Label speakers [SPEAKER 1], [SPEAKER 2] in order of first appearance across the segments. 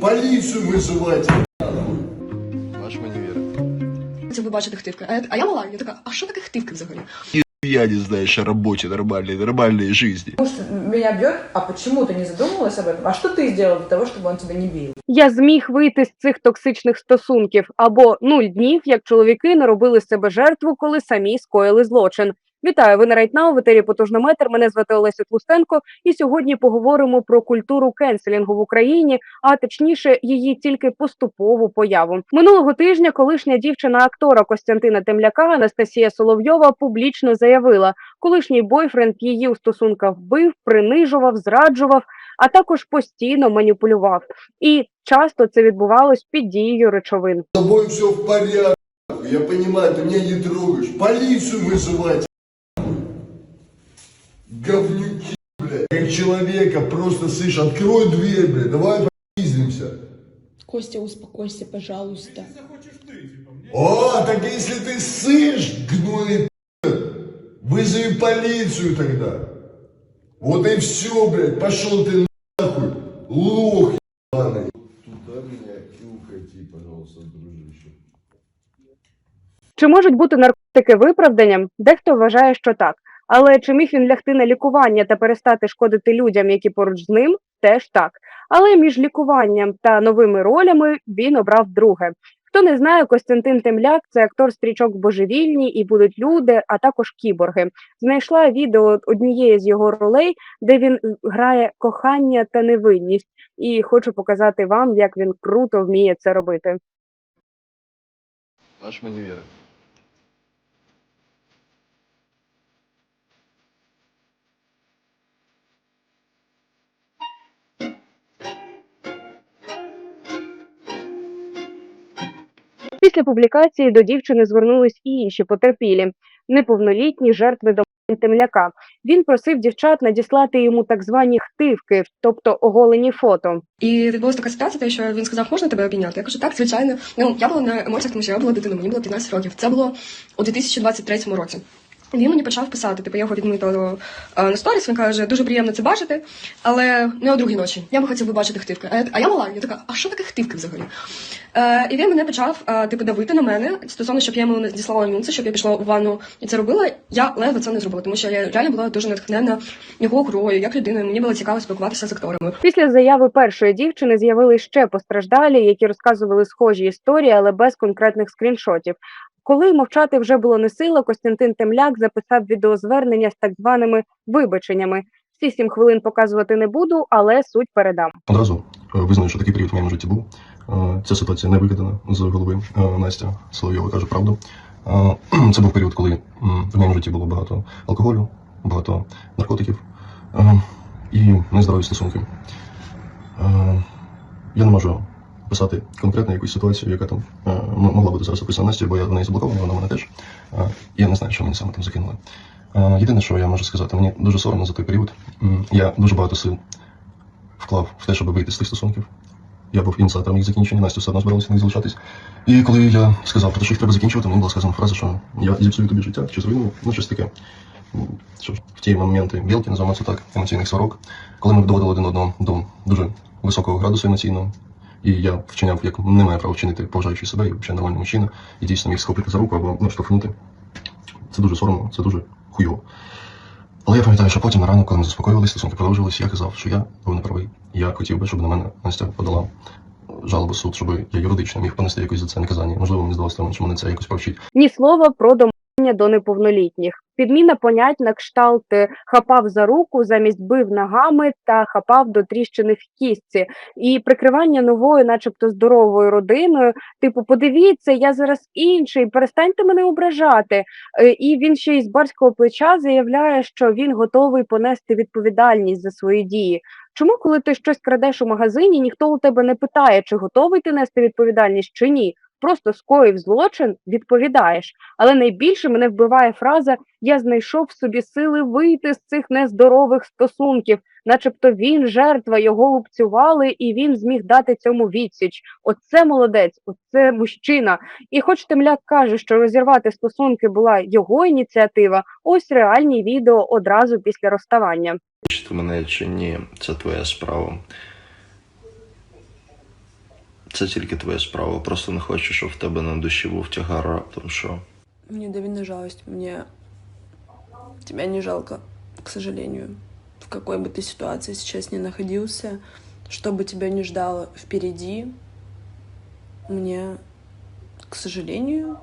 [SPEAKER 1] полицию вызывайте.
[SPEAKER 2] Ваш мені вірить.
[SPEAKER 3] Це ви бачите хтивки. А я, а я мала, я така, а що таке хтивки взагалі?
[SPEAKER 2] Я не знаешь о работе нормальной, нормальной жизни.
[SPEAKER 4] Потому что меня бьет, а почему ты не задумывалась об этом? А что ты сделал для того, чтобы он тебя не бил?
[SPEAKER 5] Я зміг вийти з цих токсичних стосунків або нуль днів, як чоловіки наробили з себе жертву, коли самі скоїли злочин. Вітаю, ви на Райтнау, в етері «Потужнометр». Мене звати Олеся Тлустенко, і сьогодні поговоримо про культуру кенселінгу в Україні, а точніше, її тільки поступову появу. Минулого тижня колишня дівчина актора Костянтина Темляка Анастасія Соловйова публічно заявила, колишній бойфренд її у стосунках вбив, принижував, зраджував, а також постійно маніпулював. І часто це відбувалось під дією речовин.
[SPEAKER 1] С тобой все в порядке. Я понимаю, ты меня не трогаешь. Полицию вызывайте. Говнюки, блядь. Как человека просто, слышь, открой дверь, блядь. Давай попиздимся.
[SPEAKER 6] Костя, успокойся, пожалуйста.
[SPEAKER 1] О, так если ты сышь, гной, вызови полицию тогда. Вот и все, блядь. Пошел ты нахуй. Лох, ебаный. Туда меня и уходи, пожалуйста, дружище.
[SPEAKER 5] Чи можуть бути наркотики виправданням? Дехто вважає, що так. Але чи міг він лягти на лікування та перестати шкодити людям, які поруч з ним, теж так. Але між лікуванням та новими ролями він обрав друге. Хто не знає, Костянтин Темляк це актор стрічок Божевільні і будуть люди, а також кіборги. Знайшла відео однієї з його ролей, де він грає кохання та невинність. І хочу показати вам, як він круто вміє це робити.
[SPEAKER 2] Ваш мені вірить.
[SPEAKER 5] Після публікації до дівчини звернулись і інші потерпілі, неповнолітні жертви до темляка. Він просив дівчат надіслати йому так звані хтивки, тобто оголені фото.
[SPEAKER 3] І відбулася така ситуація, що він сказав, можна тебе обійняти? Я кажу, так, звичайно. Ну, я була на емоціях, тому що я була дитиною, мені було 15 років. Це було у 2023 році. Він мені почав писати, типу, я його відмітила е, на сторіс, він каже, дуже приємно це бачити, але не о другій ночі. Я би хотів би бачити хтивки. А я, а я мала, я така, а що таке хтивки взагалі? Е, і він мене почав е, типу, давити на мене стосовно, щоб я йому надіслала нюнси, щоб я пішла у ванну і це робила. Я ледве це не зробила, тому що я реально була дуже натхнена його грою, як людиною. Мені було цікаво спілкуватися з акторами.
[SPEAKER 5] Після заяви першої дівчини з'явились ще постраждалі, які розказували схожі історії, але без конкретних скріншотів. Коли мовчати вже було не сила, Костянтин Темляк записав відеозвернення з так званими вибаченнями. Всі сім хвилин показувати не буду, але суть передам.
[SPEAKER 7] Одразу е, визнаю, що такий період в моєму житті був. Е, Ця ситуація не викидана з голови. Е, Настя Соловйова каже правду. Це був період, коли в моєму житті було багато алкоголю, багато наркотиків і нездорові стосунки. Я не можу писати конкретно якусь ситуацію, яка там е, м- могла бути зараз описана Настю, бо я в неї заблокований, вона мене теж. Е, і Я не знаю, що мені саме там закинули. Е, Єдине, що я можу сказати, мені дуже соромно за той період. Я дуже багато сил вклав в те, щоб вийти з тих стосунків. Я був ініціатором їх закінчення, Настя все одно збиралася них залишатись. І коли я сказав, що їх треба закінчувати, мені була сказана фраза, що я зіпсую тобі життя, чи зруйную, ну щось таке. Що в ті моменти білки, називаємо це так, емоційних сварок, коли ми доводили один одного до дуже високого градусу емоційного, і я вчиняв, як не має права вчинити, поважаючи себе, і взагалі нормальний мужчина, і дійсно міг схопити за руку або ну, штовхнути. Це дуже соромно, це дуже хуйово. Але я пам'ятаю, що потім на ранок, коли ми заспокоювалися, стосунки продовжилися, я казав, що я був неправий. Я хотів би, щоб на мене Настя подала жалобу суд, щоб я юридично міг понести якось за це наказання. Можливо, мені здалося, що мене це якось повчить.
[SPEAKER 5] Ні слова про до неповнолітніх. Підміна понять на кшталт е, хапав за руку замість бив ногами та хапав до тріщини в кістці. І прикривання новою, начебто здоровою родиною. Типу, подивіться, я зараз інший, перестаньте мене ображати. Е, І він ще із барського плеча заявляє, що він готовий понести відповідальність за свої дії. Чому, коли ти щось крадеш у магазині, ніхто у тебе не питає, чи готовий ти нести відповідальність чи ні? Просто скоїв злочин, відповідаєш. Але найбільше мене вбиває фраза Я знайшов в собі сили вийти з цих нездорових стосунків, начебто він жертва, його лупцювали, і він зміг дати цьому відсіч. Оце молодець, оце мужчина. І хоч Темляк каже, що розірвати стосунки була його ініціатива, ось реальні відео одразу після розставання.
[SPEAKER 2] Бачити мене чи ні, це твоя справа.
[SPEAKER 8] це тільки твоя справа. Просто не хочу, щоб в тебе на душі був тягар раптом, що.
[SPEAKER 6] Мне Давина жалость. Мне тебя не жалко, к сожалению. В какой бы ты ситуации сейчас ни находился, что бы тебя не ждало впереди, мне, к сожалению,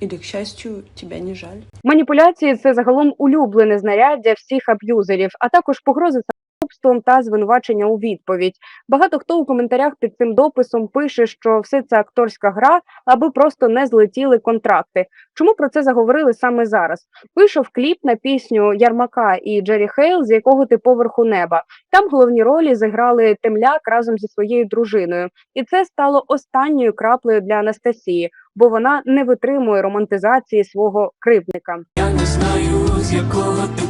[SPEAKER 6] или к счастью, тебя не жаль.
[SPEAKER 5] Маніпуляції це загалом улюблене знаряддя всіх аб'юзерів, а також погрози самогубством та звинувачення у відповідь. Багато хто у коментарях під цим дописом пише, що все це акторська гра, аби просто не злетіли контракти. Чому про це заговорили саме зараз? Вийшов кліп на пісню Ярмака і Джері Хейл, з якого ти поверху неба. Там головні ролі зіграли Темляк разом зі своєю дружиною, і це стало останньою краплею для Анастасії, бо вона не витримує романтизації свого кривдника.
[SPEAKER 9] Я не знаю, з якого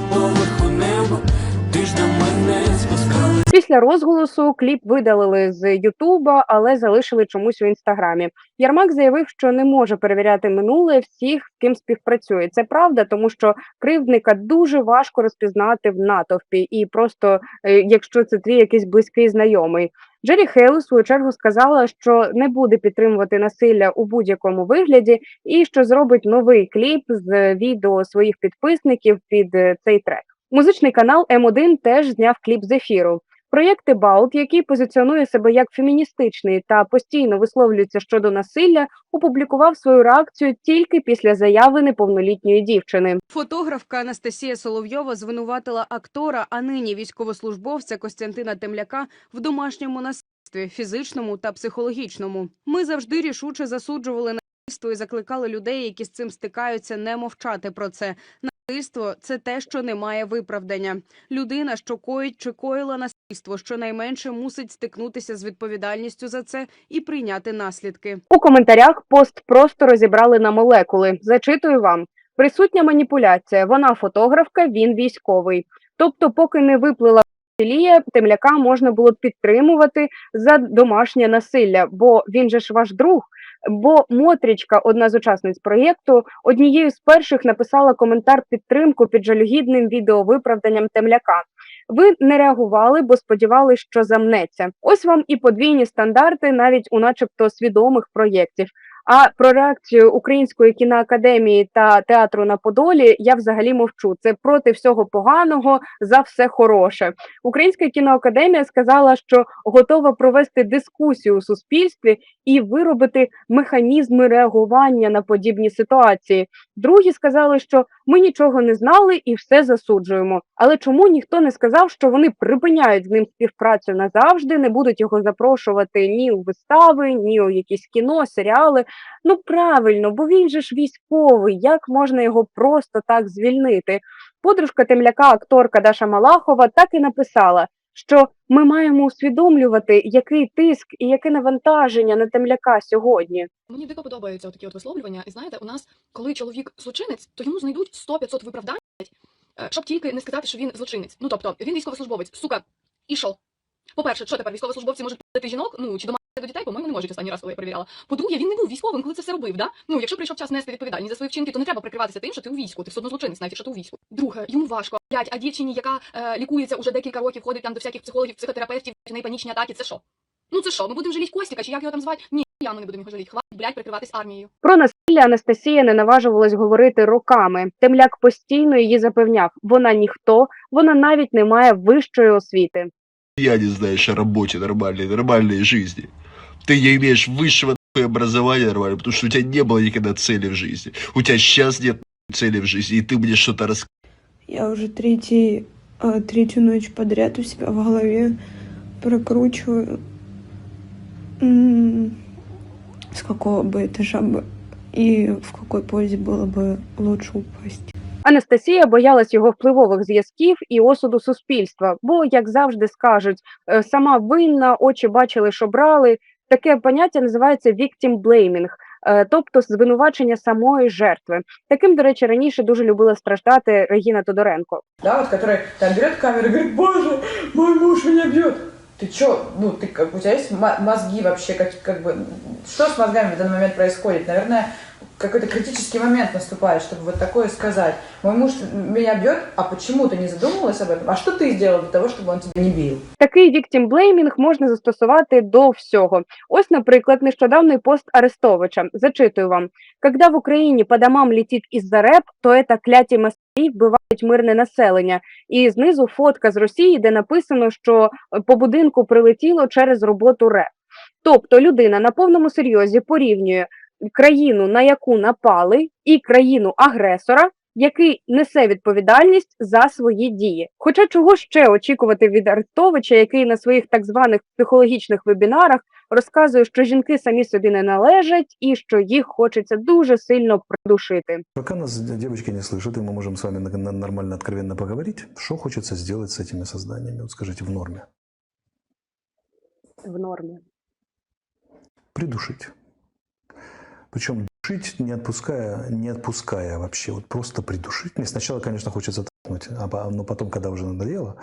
[SPEAKER 5] Після розголосу кліп видалили з Ютуба, але залишили чомусь у інстаграмі. Ярмак заявив, що не може перевіряти минуле всіх, з ким співпрацює. Це правда, тому що кривдника дуже важко розпізнати в натовпі, і просто е, якщо це твій якийсь близький знайомий. Джері Хейл, у свою чергу, сказала, що не буде підтримувати насилля у будь-якому вигляді, і що зробить новий кліп з відео своїх підписників під е, цей трек. Музичний канал М1 теж зняв кліп з ефіру. Проєкт About, який позиціонує себе як феміністичний та постійно висловлюється щодо насилля, опублікував свою реакцію тільки після заяви неповнолітньої дівчини.
[SPEAKER 10] Фотографка Анастасія Соловйова звинуватила актора, а нині військовослужбовця Костянтина Темляка в домашньому насильстві, фізичному та психологічному. Ми завжди рішуче засуджували насильство і закликали людей, які з цим стикаються, не мовчати про це. Насильство це те, що не має виправдання. Людина, що коїть чи коїла насильство, щонайменше мусить стикнутися з відповідальністю за це і прийняти наслідки.
[SPEAKER 5] У коментарях пост просто розібрали на молекули. Зачитую вам. Присутня маніпуляція. Вона фотографка, він військовий. Тобто, поки не виплила Лія, темляка можна було підтримувати за домашнє насилля, бо він же ж ваш друг. Бо Мотрічка, одна з учасниць проєкту, однією з перших написала коментар підтримку під жалюгідним відеовиправданням темляка. Ви не реагували, бо сподівалися, що замнеться. Ось вам і подвійні стандарти, навіть у начебто свідомих проєктів. А про реакцію Української кіноакадемії та театру на Подолі я взагалі мовчу. Це проти всього поганого за все хороше. Українська кіноакадемія сказала, що готова провести дискусію у суспільстві і виробити механізми реагування на подібні ситуації. Другі сказали, що ми нічого не знали і все засуджуємо. Але чому ніхто не сказав, що вони припиняють з ним співпрацю назавжди, не будуть його запрошувати ні у вистави, ні у якісь кіно, серіали. Ну правильно, бо він же ж військовий. Як можна його просто так звільнити? Подружка темляка, акторка Даша Малахова, так і написала. Що ми маємо усвідомлювати, який тиск і яке навантаження на темляка сьогодні.
[SPEAKER 11] Мені дико подобаються такі от висловлювання. І знаєте, у нас, коли чоловік злочинець, то йому знайдуть 100-500 виправдань, е, щоб тільки не сказати, що він злочинець. Ну тобто, він військовослужбовець, сука, і що? По-перше, що тепер військовослужбовці можуть пити жінок, ну чи домагатися до дітей, по-моєму, не можуть останній раз, коли я перевіряла. По-друге, він не був військовим, коли це все робив. Да? Ну, якщо прийшов час нести відповідальність за свої вчинки, то не треба прикриватися тим, що ти у війську. Ти все одно злочинець, навіть якщо ти у війську. Друге, йому важко. Блядь, а дівчині, яка е, лікується уже декілька років, ходить там до всяких психологів, психотерапевтів, в неї панічні атаки. Це що? Ну це що? Ми будемо жаліти Костіка, чи як його там звати? Ні, я ми не будемо його жаліти. Хватить, блядь, прикриватись армією.
[SPEAKER 5] Про насилля Анастасія не наважувалась говорити роками. Темляк постійно її запевняв, вона ніхто, вона навіть не має вищої освіти.
[SPEAKER 2] Я не знаешь о работе нормальной, нормальной жизни Ты не имеешь высшего нахуй образования нормального, потому что у тебя не было никогда цели в жизни. У тебя сейчас нет нахуй цели в жизни, и ты мне что-то рассказываешь.
[SPEAKER 6] Я уже третий, а, третью ночь подряд у себя в голове прокручиваю, м, с какого бы этажа бы и в какой позе было бы лучше упасть.
[SPEAKER 5] Анастасія боялась його впливових зв'язків і осуду суспільства, бо, як завжди скажуть, е, сама винна, очі бачили, що брали. Таке поняття називається victim blaming, е, тобто звинувачення самої жертви. Таким, до речі, раніше дуже любила страждати Регіна Тодоренко.
[SPEAKER 4] Да, вот который там берет камеру и говорит, боже, мой муж меня бьет. Ты чё, ну, ты как, у тебя есть мо- мозги вообще, как, как бы, что с мозгами в данный момент происходит? Наверное, какой-то критический момент наступает, чтобы вот такое сказать. Мой муж меня бьет, а почему ты не задумывалась об этом? А что ты сделал для того, чтобы он тебя не бил?
[SPEAKER 5] Такий віктімблеймінг можна застосувати до всього. Ось, наприклад, нещодавний пост Арестовича. Зачитую вам: когда в Україні по домам летить із-за реп, то это кляті москалі вбивають мирне населення. І знизу фотка з Росії, де написано, що е, по будинку прилетіло через роботу реп. Тобто людина на повному серйозі порівнює країну, на яку напали, і країну агресора, який несе відповідальність за свої дії. Хоча чого ще очікувати від Арестовича, який на своїх так званих психологічних вебінарах розказує, що жінки самі собі не належать і що їх хочеться дуже сильно придушити.
[SPEAKER 12] Пока нас девочки не слышат, и мы можем с вами на- на- нормально, откровенно поговорить, что хочется сделать с этими созданиями? Вот скажите, в норме.
[SPEAKER 5] В нормі.
[SPEAKER 12] Придушить. Причем душить, не отпуская, не отпуская вообще, вот просто придушить. Мне сначала, конечно, хочется трахнуть, а по- но потом, когда уже надоело,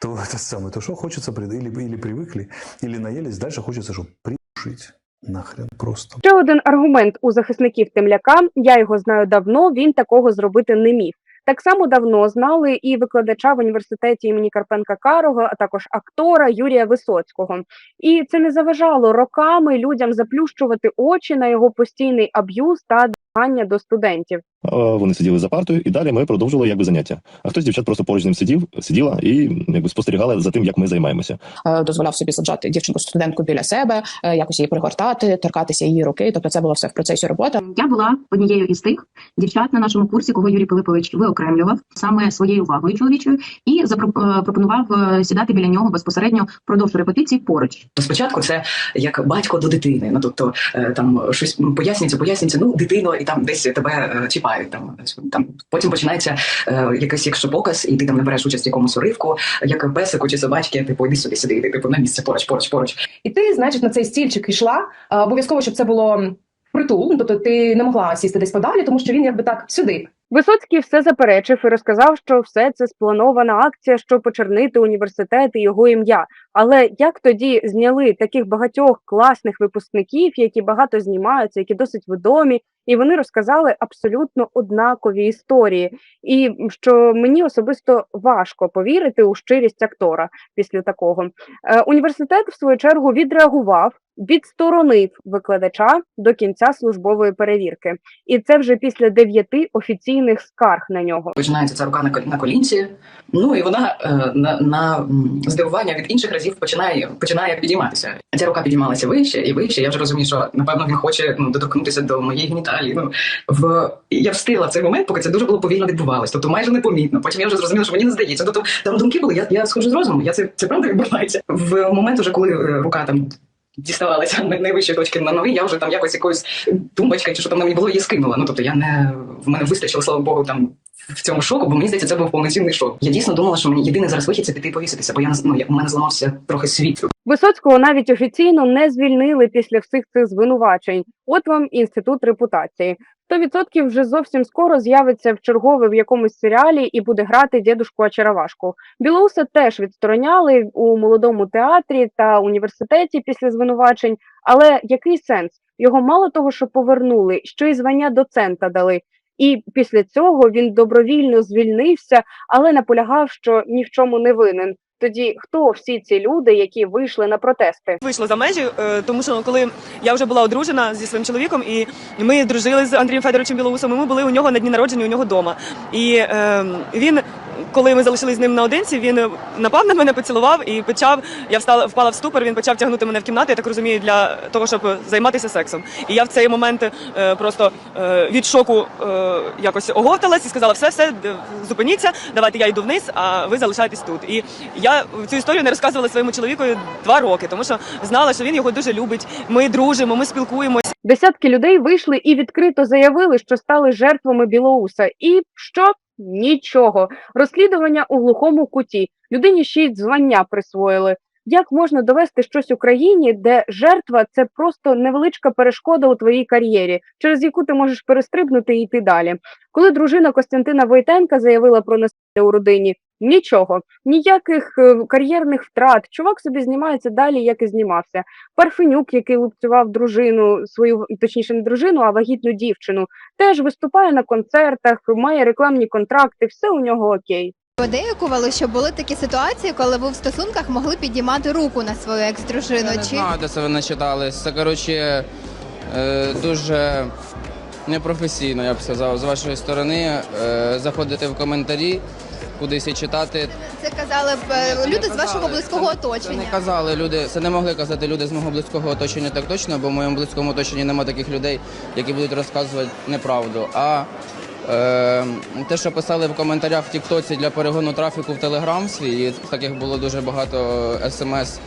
[SPEAKER 12] то это самое, то что хочется, прид- или, или привыкли, или наелись, дальше хочется, чтобы придушить нахрен просто.
[SPEAKER 5] Ще один аргумент у захисників Темляка. Я його знаю давно. Він такого зробити не міг. Так само давно знали і викладача в університеті імені Карпенка Карого, а також актора Юрія Висоцького. І це не заважало роками людям заплющувати очі на його постійний аб'юз та домагання до студентів.
[SPEAKER 13] Вони сиділи за партою, і далі ми продовжували якби заняття. А хтось дівчат просто поруч з ним сидів, сиділа і якби спостерігала за тим, як ми займаємося.
[SPEAKER 14] е, дозволяв собі саджати дівчинку студентку біля себе, е, якось її пригортати, торкатися її руки. Тобто, це було все в процесі роботи.
[SPEAKER 15] Я була однією із тих дівчат на нашому курсі, кого Юрій Пилипович виокремлював саме своєю увагою чоловічою і запропонував е, сідати біля нього безпосередньо впродовж репетицій поруч.
[SPEAKER 16] Спочатку це як батько до дитини. Ну тобто е, там щось пояснюється, пояснюється, ну дитино, і там десь тебе е, чіпають. Там там потім починається е, якийсь якщо показ, і ти там не береш участь в якомусь уривку, як песику чи собачки, типу, іди сюди, сюди, іди, типу на місце поруч, поруч, поруч.
[SPEAKER 17] І ти, значить, на цей стільчик йшла. Обов'язково, щоб це було притул, тобто ти не могла сісти десь подалі, тому що він якби так сюди.
[SPEAKER 5] Висоцький все заперечив і розказав, що все це спланована акція, щоб почернити університет і його ім'я. Але як тоді зняли таких багатьох класних випускників, які багато знімаються, які досить відомі, і вони розказали абсолютно однакові історії. І що мені особисто важко повірити у щирість актора після такого. Е, університет, в свою чергу, відреагував, відсторонив викладача до кінця службової перевірки. І це вже після дев'яти офіційних скарг на нього.
[SPEAKER 16] Починається ця рука на колінці. Ну і вона е, на, на здивування від інших разів починає починає підійматися. Ця рука підіймалася вище і вище. Я вже розумію, що напевно він хоче ну доторкнутися до моєї геніталії. Ну в я встигла в цей момент, поки це дуже було повільно відбувалось, тобто майже непомітно. Потім я вже зрозуміла, що мені не здається. Тобто там думки були. Я, я схожу з розуму. Я це це правда відбувається в момент, уже коли е, рука там. Діставалася на найвищої точки на ноги, я вже там якось якоюсь тумбочкою, чи що там на мені було, її скинула. Ну тобто я не в мене вистачило, слава Богу, там в цьому шоку, бо мені здається, це був повноцінний шок. Я дійсно думала, що мені єдиний зараз вихід це піти повіситися, бо я ну, я, у мене зламався трохи світ.
[SPEAKER 5] Висоцького навіть офіційно не звільнили після всіх цих звинувачень. От вам інститут репутації. 100% вже зовсім скоро з'явиться в чергове в якомусь серіалі і буде грати дідушку Очаровашку. Білоуса теж відстороняли у молодому театрі та університеті після звинувачень. Але який сенс? Його мало того, що повернули, що й звання доцента дали. І після цього він добровільно звільнився, але наполягав, що ні в чому не винен. Тоді хто всі ці люди, які вийшли на протести?
[SPEAKER 18] Вийшло за межі, е, тому що коли я вже була одружена зі своїм чоловіком, і ми дружили з Андрієм Федоровичем Білоусом, і ми були у нього на дні народження у нього вдома. І е, він, коли ми залишились з ним наодинці, він напав на мене, поцілував і почав. Я встала, впала в ступор. Він почав тягнути мене в кімнату. Я так розумію, для того, щоб займатися сексом. І я в цей момент е, просто е, від шоку е, якось оговталась і сказала: все, все, зупиніться, давайте я йду вниз, а ви залишаєтесь тут. І я цю історію не розказувала своєму чоловіку два роки, тому що знала, що він його дуже любить. Ми дружимо, ми спілкуємося.
[SPEAKER 5] Десятки людей вийшли і відкрито заявили, що стали жертвами Білоуса. І що? Нічого. Розслідування у глухому куті. Людині ще й звання присвоїли. Як можна довести щось Україні, де жертва це просто невеличка перешкода у твоїй кар'єрі, через яку ти можеш перестрибнути і йти далі? Коли дружина Костянтина Войтенка заявила про насилля у родині, Нічого, ніяких е, кар'єрних втрат. Чувак собі знімається далі, як і знімався. Парфенюк, який лупцював дружину, свою точніше не дружину, а вагітну дівчину, теж виступає на концертах, має рекламні контракти, все у нього окей.
[SPEAKER 19] Подейкували, що були такі ситуації, коли ви в стосунках могли підіймати руку на свою екс-дружину.
[SPEAKER 20] Я не
[SPEAKER 19] Чи
[SPEAKER 20] знаю, де це ви начитали. Це, коротше, е, дуже непрофесійно, я б сказав, з вашої сторони. Е, заходити в коментарі, кудись і читати.
[SPEAKER 19] це казали б е, люди з вашого близького оточення?
[SPEAKER 20] не казали люди, це не могли казати люди з мого близького оточення так точно, бо в моєму близькому оточенні немає таких людей, які будуть розказувати неправду. А е, те, що писали в коментарях в Тіктоці для перегону трафіку в Телеграм свій, і таких було дуже багато смс,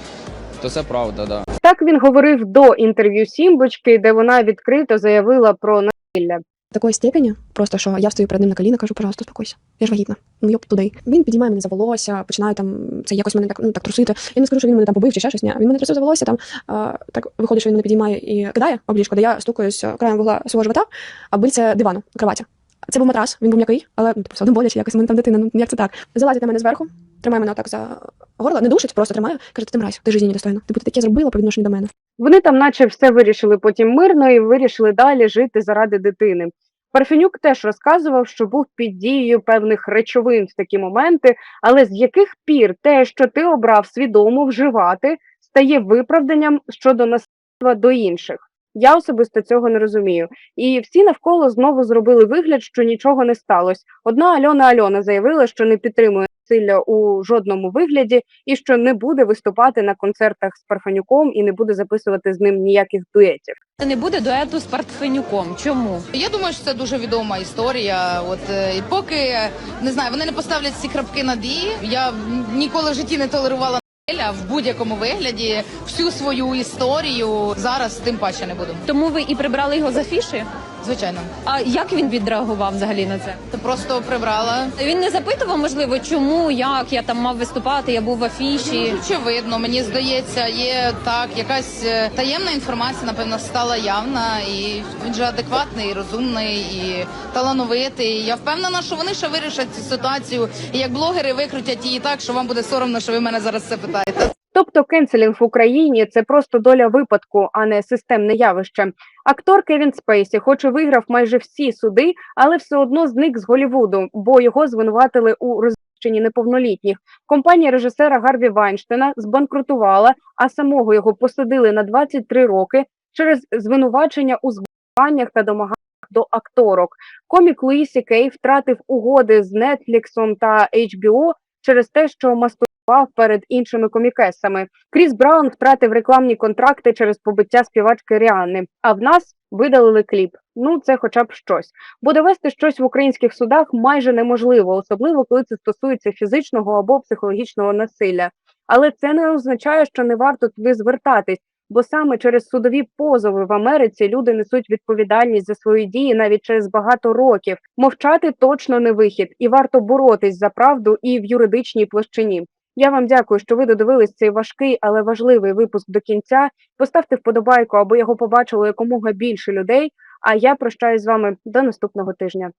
[SPEAKER 20] то це правда, так. Да.
[SPEAKER 5] Так він говорив до інтерв'ю Сімбочки, де вона відкрито заявила про насилля.
[SPEAKER 11] Такої степені, просто що я встаю перед ним на коліна, кажу, пожалуйста, успокойся. Я ж вагітна. Ну йоп туди. Він підіймає мене за волосся, починає там це якось мене так, ну, так трусити. Я не скажу, що він мене там побив чи ще щось. Ні. Він мене трусив за волосся, там а, так виходить, що він мене підіймає і кидає об ліжко, де я стукаюсь краєм вугла свого живота, а бильце дивану, кроваті. Це був матрас, він був м'який, але ну, типу, все одно боляче, якось у мене там дитина. Ну як це так? Залазить на мене зверху, тримає мене отак за горло, не душить, просто тримає. Каже, ти мразь, ти житті недостойна. Типу, ти таке зробила по відношенню до мене.
[SPEAKER 5] Вони там, наче все вирішили потім мирно і вирішили далі жити заради дитини. Парфенюк теж розказував, що був під дією певних речовин в такі моменти, але з яких пір те, що ти обрав свідомо вживати, стає виправданням щодо насильства до інших. Я особисто цього не розумію. І всі навколо знову зробили вигляд, що нічого не сталося. Одна Альона Альона заявила, що не підтримує насилля у жодному вигляді і що не буде виступати на концертах з Парфенюком і не буде записувати з ним ніяких дуетів.
[SPEAKER 21] Це Не буде дуету з Партфенюком. Чому?
[SPEAKER 22] Я думаю, що це дуже відома історія. От е, і поки не знаю, вони не поставлять ці крапки над «і», Я ніколи в житті не толерувала в будь-якому вигляді всю свою історію. Зараз тим паче не буду.
[SPEAKER 21] Тому ви і прибрали його з афіші?
[SPEAKER 22] Звичайно.
[SPEAKER 21] А як він відреагував взагалі на це?
[SPEAKER 22] Та просто прибрала.
[SPEAKER 21] Він не запитував, можливо, чому, як я там мав виступати, я був в афіші.
[SPEAKER 22] Ну, Очевидно, мені здається, є так, якась е, таємна інформація, напевно, стала явна, і він же адекватний, розумний і талановитий. Я впевнена, що вони ще вирішать цю ситуацію. І як блогери викрутять її так, що вам буде соромно, що ви мене зараз це питаєте.
[SPEAKER 5] Тобто кенселінг в Україні це просто доля випадку, а не системне явище. Актор Кевін Спейсі, хоч і виграв майже всі суди, але все одно зник з Голівуду, бо його звинуватили у розміщенні неповнолітніх. Компанія режисера Гарві Вайнштейна збанкрутувала, а самого його посадили на 23 роки через звинувачення у збиваннях та домаганнях до акторок. Комік Луї Сі Кей втратив угоди з Нетфліксом та HBO через те, що мастурбував перед іншими комікесами. Кріс Браун втратив рекламні контракти через побиття співачки Ріанни. А в нас видалили кліп. Ну, це хоча б щось. Бо довести щось в українських судах майже неможливо, особливо коли це стосується фізичного або психологічного насилля. Але це не означає, що не варто туди звертатись, бо саме через судові позови в Америці люди несуть відповідальність за свої дії навіть через багато років. Мовчати точно не вихід, і варто боротись за правду і в юридичній площині. Я вам дякую, що ви додивились цей важкий, але важливий випуск до кінця. Поставте вподобайку, аби його побачило якомога більше людей. А я прощаюсь з вами до наступного тижня.